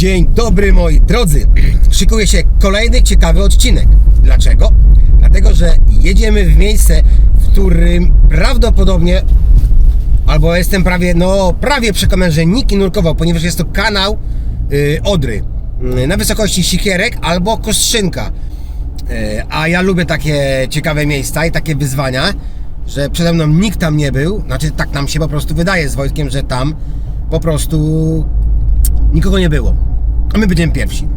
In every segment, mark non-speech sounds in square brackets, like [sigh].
Dzień dobry moi drodzy. Szykuje się kolejny ciekawy odcinek. Dlaczego? Dlatego, że jedziemy w miejsce, w którym prawdopodobnie albo jestem prawie, no prawie przekonany, że nikt nie nurkował, ponieważ jest to kanał y, Odry y, na wysokości Sikierek albo Kostrzynka. Y, a ja lubię takie ciekawe miejsca i takie wyzwania, że przede mną nikt tam nie był. Znaczy, tak nam się po prostu wydaje z Wojtkiem, że tam po prostu nikogo nie było. A my będziemy pierwsi.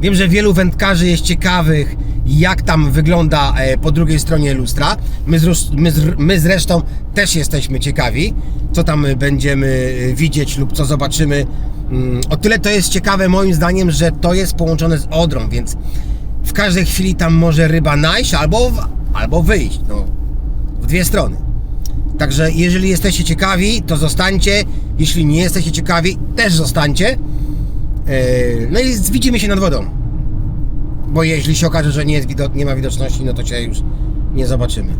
Wiem, że wielu wędkarzy jest ciekawych, jak tam wygląda e, po drugiej stronie lustra. My, my, my zresztą też jesteśmy ciekawi, co tam będziemy e, widzieć lub co zobaczymy. Mm, O tyle to jest ciekawe moim zdaniem, że to jest połączone z Odrą, więc w każdej chwili tam może ryba najść albo, albo wyjść. No, w dwie strony. Także jeżeli jesteście ciekawi, to zostańcie. Jeśli nie jesteście ciekawi, też zostańcie. Yy, No i widzimy się nad wodą. Bo jeśli się okaże, że nie, jest nie ma widoczności, no to cię już nie zobaczymy.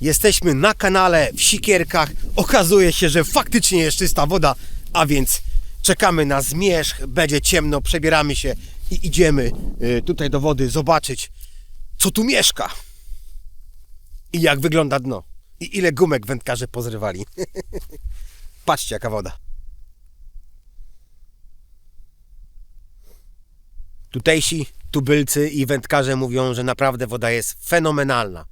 Jesteśmy na kanale w Sikierkach. Okazuje się, że faktycznie jest czysta woda, a więc czekamy na zmierzch. Będzie ciemno, przebieramy się i idziemy y, tutaj do wody zobaczyć, co tu mieszka i jak wygląda dno. I ile gumek wędkarze pozrywali. [laughs] Patrzcie, jaka woda. Tutejsi tubylcy i wędkarze mówią, że naprawdę woda jest fenomenalna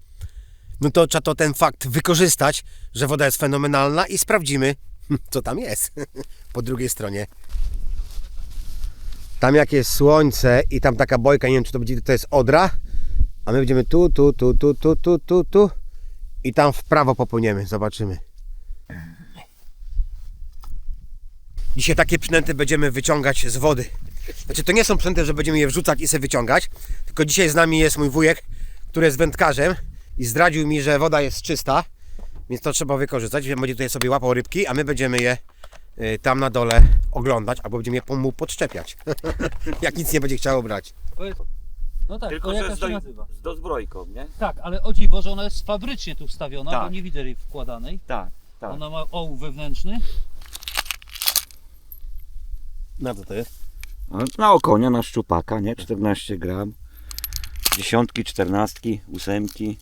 no to trzeba to ten fakt wykorzystać, że woda jest fenomenalna i sprawdzimy, [laughs] co tam jest po drugiej stronie. Tam jak jest słońce i tam taka bojka, nie wiem czy to będzie, to jest Odra, a my będziemy tu, tu, tu, tu, tu, tu, tu, tu i tam w prawo popłyniemy, zobaczymy. Dzisiaj takie przynęty będziemy wyciągać z wody. Znaczy to nie są przynęty, że będziemy je wrzucać i sobie wyciągać, tylko dzisiaj z nami jest mój wujek, który jest wędkarzem i zdradził mi, że woda jest czysta, więc to trzeba wykorzystać. Będzie tutaj sobie łapał rybki, a my będziemy je tam na dole oglądać, albo będziemy je mu podczepiać. [laughs] Jak nic nie będzie chciało brać. No tak, Tylko, to że jaka z, się do, nazywa? z dozbrojką, nie? Tak, ale o dziwo, że ona jest fabrycznie tu wstawiona, Tak. bo nie widzę jej wkładanej. Tak, tak. Ona ma ołów wewnętrzny. Na co to jest? No, Na okonia, na szczupaka, nie? 14 gram. Dziesiątki, czternastki, ósemki.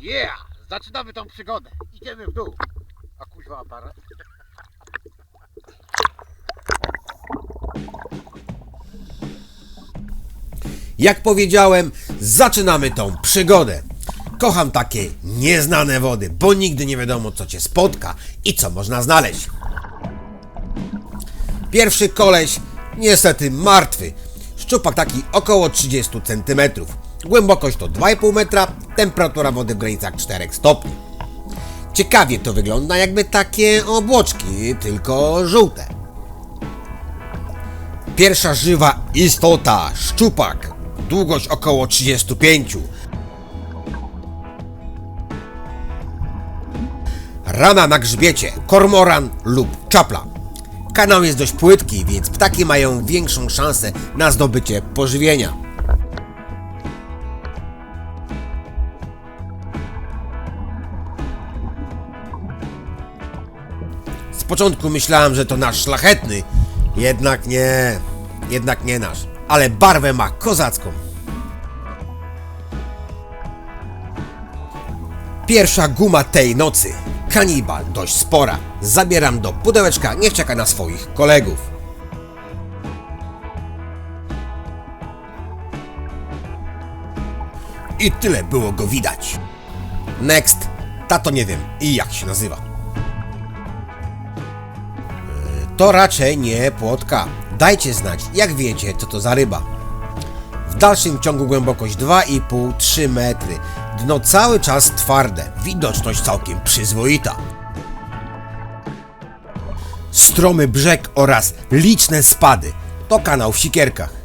Yeah! Zaczynamy tą przygodę. Idziemy w dół. A kuźwa aparat. Jak powiedziałem, zaczynamy tą przygodę. Kocham takie nieznane wody, bo nigdy nie wiadomo, co cię spotka i co można znaleźć. Pierwszy koleś, niestety martwy. Szczupak taki około 30 cm. Głębokość to 2,5 metra, temperatura wody w granicach 4 stopni. Ciekawie to wygląda jakby takie obłoczki, tylko żółte. Pierwsza żywa istota, szczupak. Długość około 35. Rana na grzbiecie, kormoran lub czapla. Kanał jest dość płytki, więc ptaki mają większą szansę na zdobycie pożywienia. Początku myślałem, że to nasz szlachetny, jednak nie, jednak nie nasz, ale barwę ma kozacką. Pierwsza guma tej nocy. Kanibal, dość spora. Zabieram do pudełeczka, niech czeka na swoich kolegów. I tyle było go widać. Next. Tato nie wiem i jak się nazywa. To raczej nie płotka. Dajcie znać, jak wiecie, co to za ryba. W dalszym ciągu głębokość 2,5-3 metry. Dno cały czas twarde, widoczność całkiem przyzwoita. Stromy brzeg oraz liczne spady. To kanał w Sikierkach.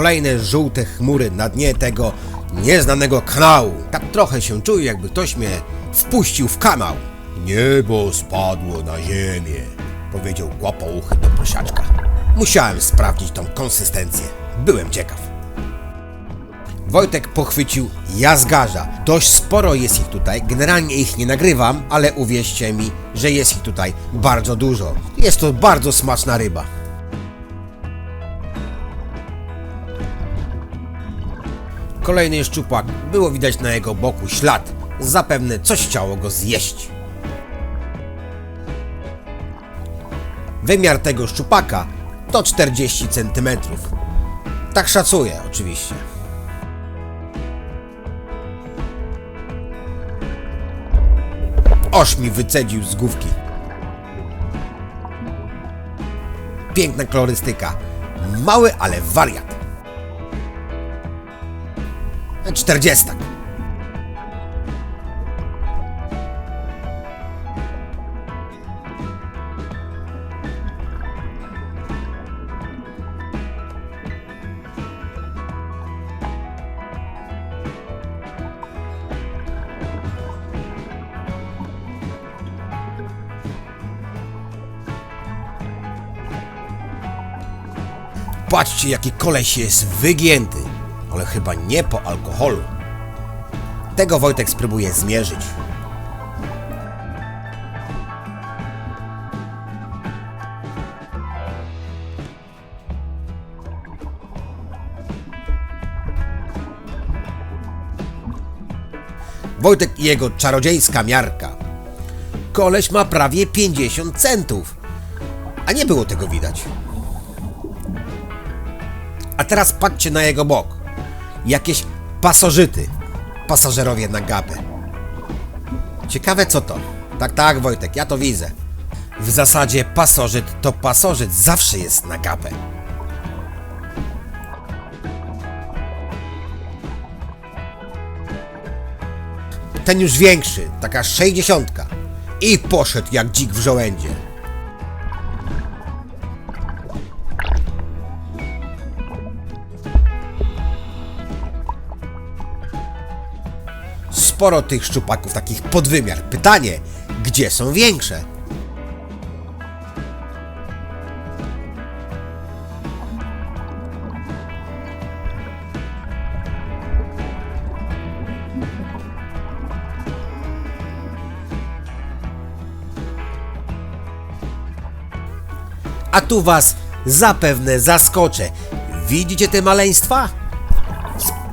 kolejne żółte chmury na dnie tego nieznanego kanału. Tak trochę się czuję, jakby ktoś mnie wpuścił w kanał. Niebo spadło na ziemię, powiedział głopouchy do prosiaczka. Musiałem sprawdzić tą konsystencję. Byłem ciekaw. Wojtek pochwycił jazgarza. Dość sporo jest ich tutaj. Generalnie ich nie nagrywam, ale uwierzcie mi, że jest ich tutaj bardzo dużo. Jest to bardzo smaczna ryba. Kolejny szczupak. Było widać na jego boku ślad. Zapewne coś chciało go zjeść. Wymiar tego szczupaka to 40 cm. Tak szacuję oczywiście. Oż mi wycedził z główki. Piękna kolorystyka. Mały, ale wariat. Czterdziestak. Patrzcie, jaki koleś jest wygięty. Ale chyba nie po alkoholu. Tego Wojtek spróbuje zmierzyć. Wojtek i jego czarodziejska miarka. Koleś ma prawie 50 centów. A nie było tego widać. A teraz patrzcie na jego bok. Jakieś pasożyty. Pasażerowie na gapę. Ciekawe co to. Tak, tak, Wojtek, ja to widzę. W zasadzie pasożyt to pasożyt zawsze jest na gapę. Ten już większy, taka sześćdziesiątka. I poszedł jak dzik w żołędzie. Sporo tych szczupaków, takich podwymiar. Pytanie, gdzie są większe? A tu was zapewne zaskoczę. Widzicie te maleństwa?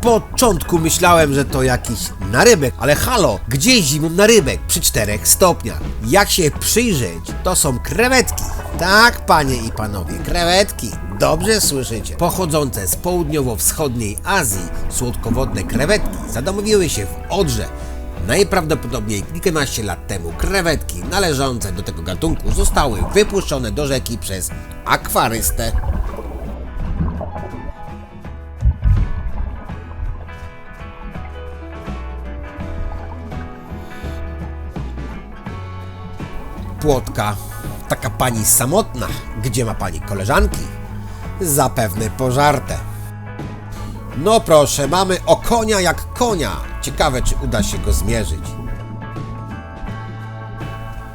Początku myślałem, że to jakiś narybek, ale halo, gdzie zimą narybek przy 4 stopniach? Jak się przyjrzeć, to są krewetki. Tak, panie i panowie, krewetki. Dobrze słyszycie. Pochodzące z południowo-wschodniej Azji słodkowodne krewetki zadomowiły się w Odrze. Najprawdopodobniej kilkanaście lat temu krewetki należące do tego gatunku zostały wypuszczone do rzeki przez akwarystę. Płotka. Taka pani samotna. Gdzie ma pani koleżanki? Zapewne pożarte. No proszę, mamy o konia jak konia. Ciekawe, czy uda się go zmierzyć.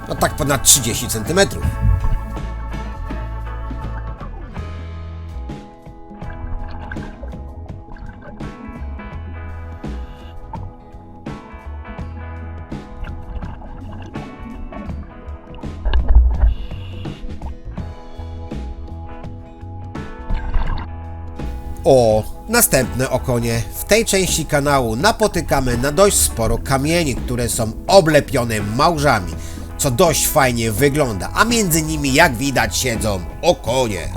No tak ponad 30 centymetrów. O, następne okonie. W tej części kanału napotykamy na dość sporo kamieni, które są oblepione małżami, co dość fajnie wygląda, a między nimi jak widać siedzą okonie.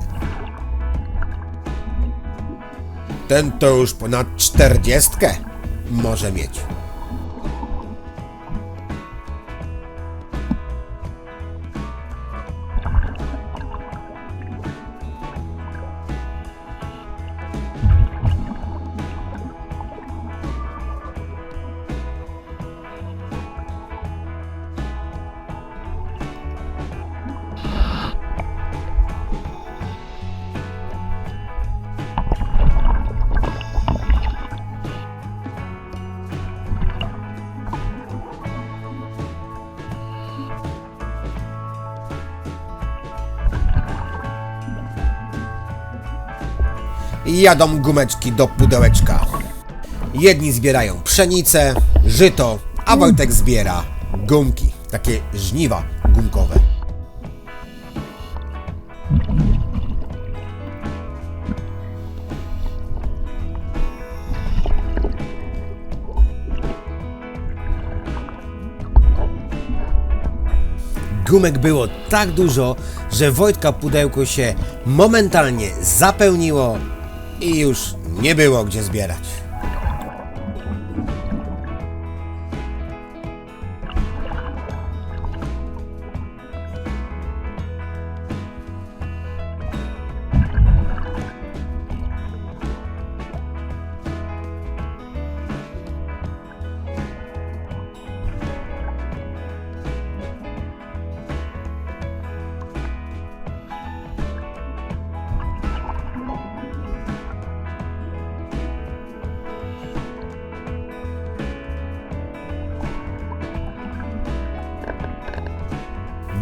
Ten to już ponad czterdziestkę może mieć. Jadą gumeczki do pudełeczka. Jedni zbierają pszenicę, żyto, a Wojtek zbiera gumki, takie żniwa gumkowe. Gumek było tak dużo, że Wojtka pudełko się momentalnie zapełniło i już nie było gdzie zbierać.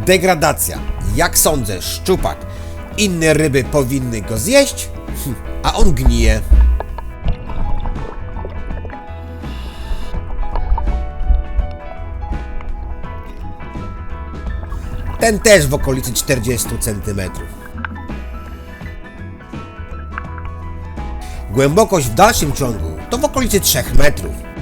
Degradacja. Jak sądzę, szczupak. Inne ryby powinny go zjeść, hm, a on gnije. Ten też w okolicy 40 cm. Głębokość w dalszym ciągu to w okolicy 3 metrów.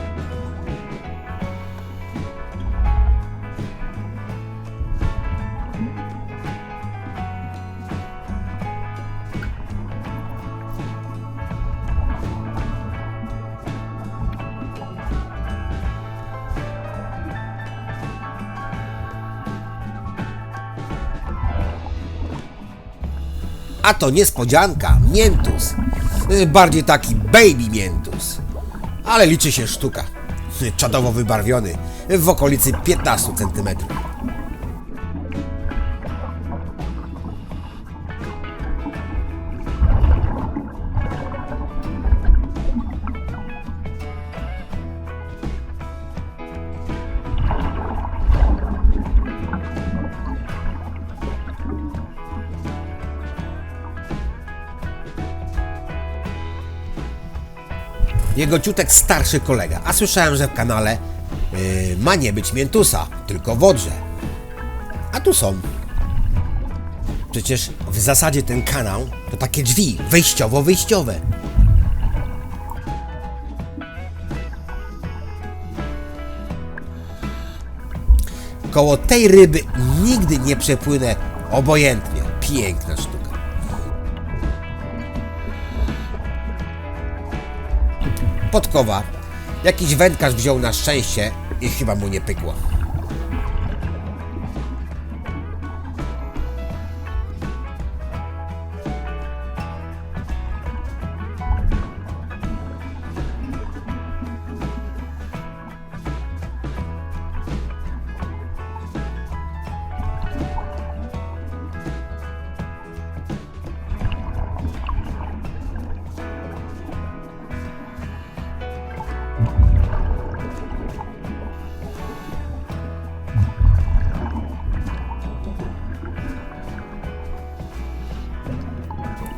To niespodzianka, miętus. Y, Bardziej taki baby miętus. Ale liczy się sztuka. Y, Czadowo wybarwiony, w okolicy 15 cm. Jego ciutek starszy kolega, a słyszałem, że w kanale yy, ma nie być miętusa, tylko wodrze. A tu są. Przecież w zasadzie ten kanał to takie drzwi wejściowo-wyjściowe. Koło tej ryby nigdy nie przepłynę obojętnie. Piękna sztuka. Podkowa. Jakiś wędkarz wziął na szczęście i chyba mu nie pykło.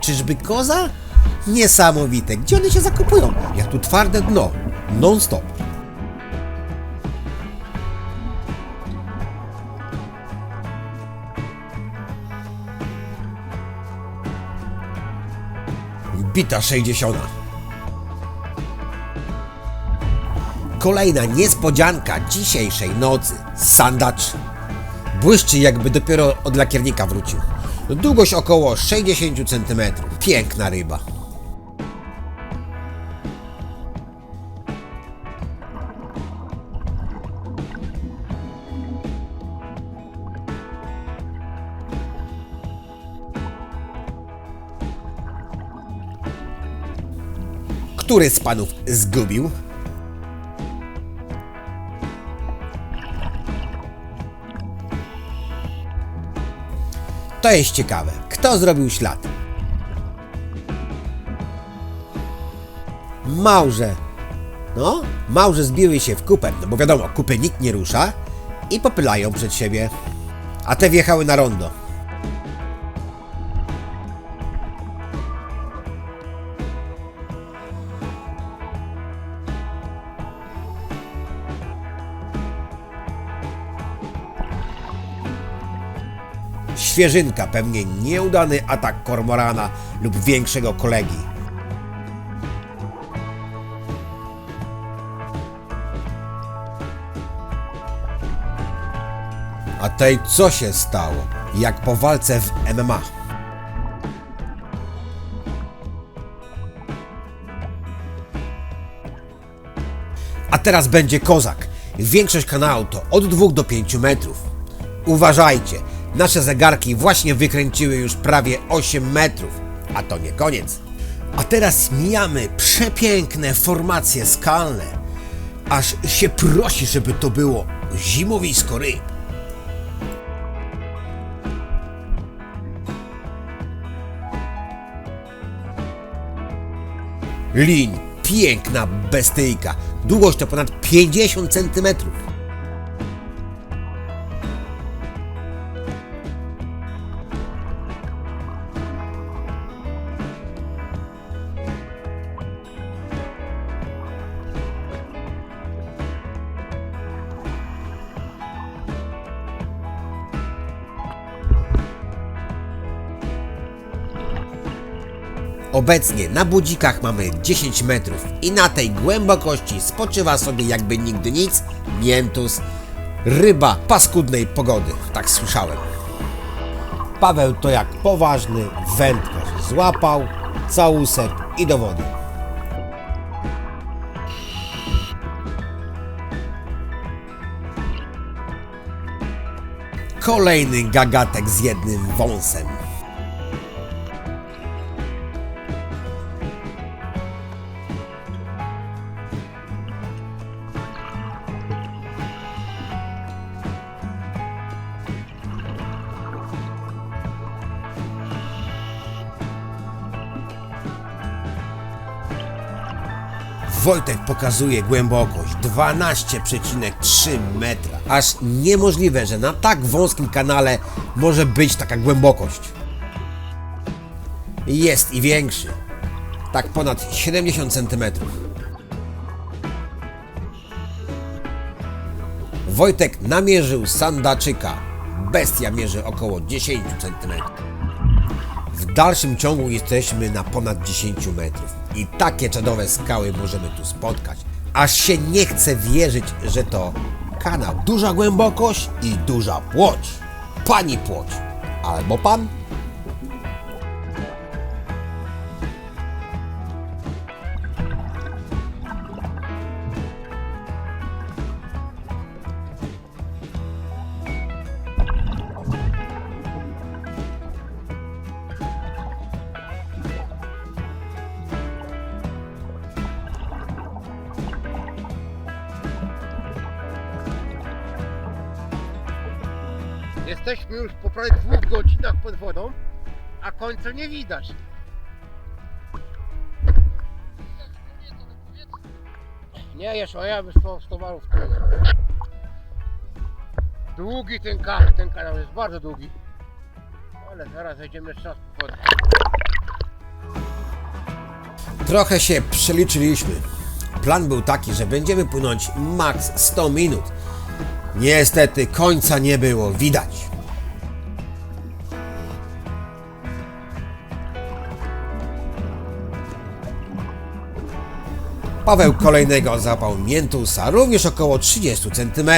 Czyżby koza? Niesamowite. Gdzie one się zakopują? Jak tu twarde dno. Non stop. Bita 60. Kolejna niespodzianka dzisiejszej nocy. Sandacz. Błyszczy jakby dopiero od lakiernika wrócił. Długość około 60 cm. Piękna ryba. Który z panów zgubił? To jest ciekawe. Kto zrobił ślad? Małże. No, małże zbiły się w kupę, no bo wiadomo, kupy nikt nie rusza i popylają przed siebie. A te wjechały na rondo. Świeżynka, pewnie nieudany atak kormorana lub większego kolegi. A tej co się stało? Jak po walce w MMA. A teraz będzie kozak. Większość kanału to od 2 do 5 metrów. Uważajcie, nasze zegarki właśnie wykręciły już prawie 8 metrów. A to nie koniec. A teraz mijamy przepiękne formacje skalne. Aż się prosi, żeby to było zimowisko ryb. Lin, piękna bestyjka. Długość to ponad 50 cm. Obecnie na budzikach mamy 10 metrów i na tej głębokości spoczywa sobie jakby nigdy nic miętus, ryba paskudnej pogody, tak słyszałem. Paweł to jak poważny wędkarz złapał, całusek i do wody. Kolejny gagatek z jednym wąsem. Wojtek pokazuje głębokość 12,3 metra. Aż niemożliwe, że na tak wąskim kanale może być taka głębokość. Jest i większy. Tak ponad 70 cm. Wojtek namierzył sandaczyka. Bestia mierzy około 10 cm. W dalszym ciągu jesteśmy na ponad 10 metrów i takie czadowe skały możemy tu spotkać. Aż się nie chce wierzyć, że to kanał. Duża głębokość i duża płoć. Pani płoć. Albo pan? Jesteśmy już po prawie dwóch godzinach pod wodą, a końca nie widać. Nie jesz, a ja bym z towarów tyle. Długi ten, ka ten kanał jest bardzo długi. Ale zaraz wejdziemy jeszcze raz pod wodę. Trochę się przeliczyliśmy. Plan był taki, że będziemy płynąć maks 100 minut. Niestety końca nie było widać. Paweł kolejnego zapał miętusa, również około 30 cm.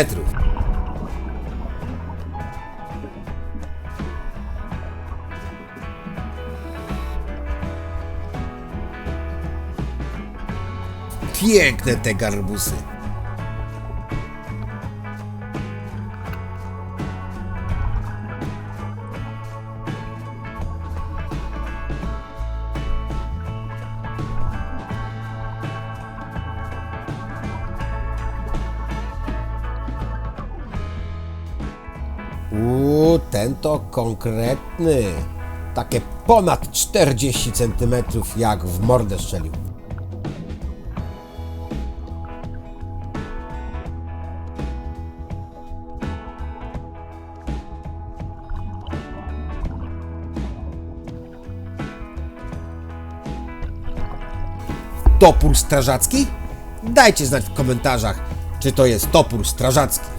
Piękne te garbusy. Uuu, ten to konkretny. Takie ponad 40 cm jak w mordę strzelił. Topór strażacki? Dajcie znać w komentarzach, czy to jest topór strażacki.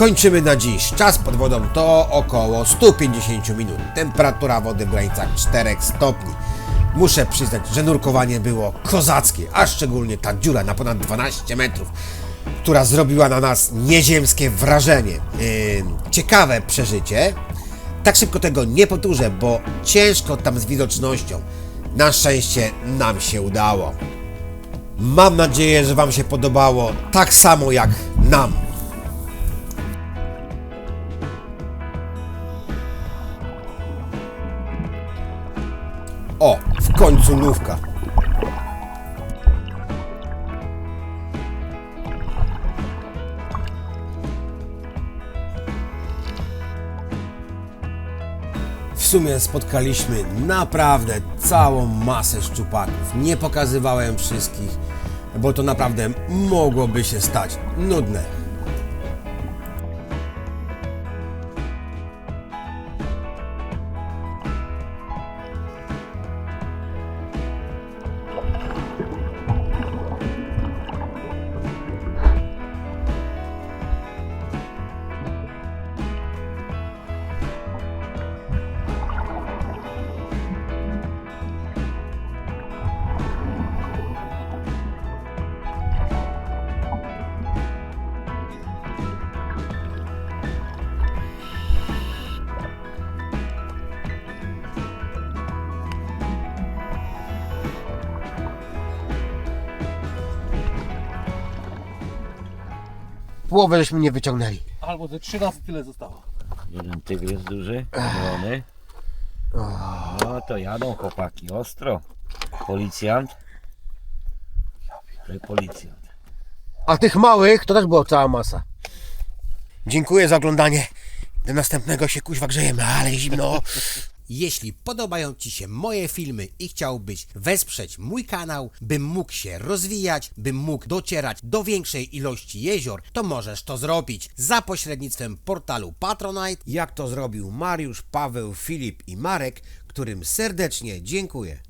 Kończymy na dziś. Czas pod wodą to około 150 minut. Temperatura wody w granicach 4 stopni. Muszę przyznać, że nurkowanie było kozackie, a szczególnie ta dziura na ponad 12 metrów, która zrobiła na nas nieziemskie wrażenie. Yy, ciekawe przeżycie. Tak szybko tego nie powtórzę, bo ciężko tam z widocznością. Na szczęście nam się udało. Mam nadzieję, że Wam się podobało tak samo jak nam. W sumie spotkaliśmy naprawdę całą masę szczupaków. Nie pokazywałem wszystkich, bo to naprawdę mogłoby się stać nudne. Połowę żeśmy nie wyciągnęli. Albo te trzy razy tyle zostało. Jeden tygrys duży, zielony. No to jadą chłopaki, ostro. Policjant. Policjant. A tych małych to też była cała masa. Dziękuję za oglądanie. Do następnego się kuźwa grzejemy, ale zimno. Jeśli podobają Ci się moje filmy i chciałbyś wesprzeć mój kanał, bym mógł się rozwijać, bym mógł docierać do większej ilości jezior, to możesz to zrobić za pośrednictwem portalu Patronite, jak to zrobił Mariusz, Paweł, Filip i Marek, którym serdecznie dziękuję.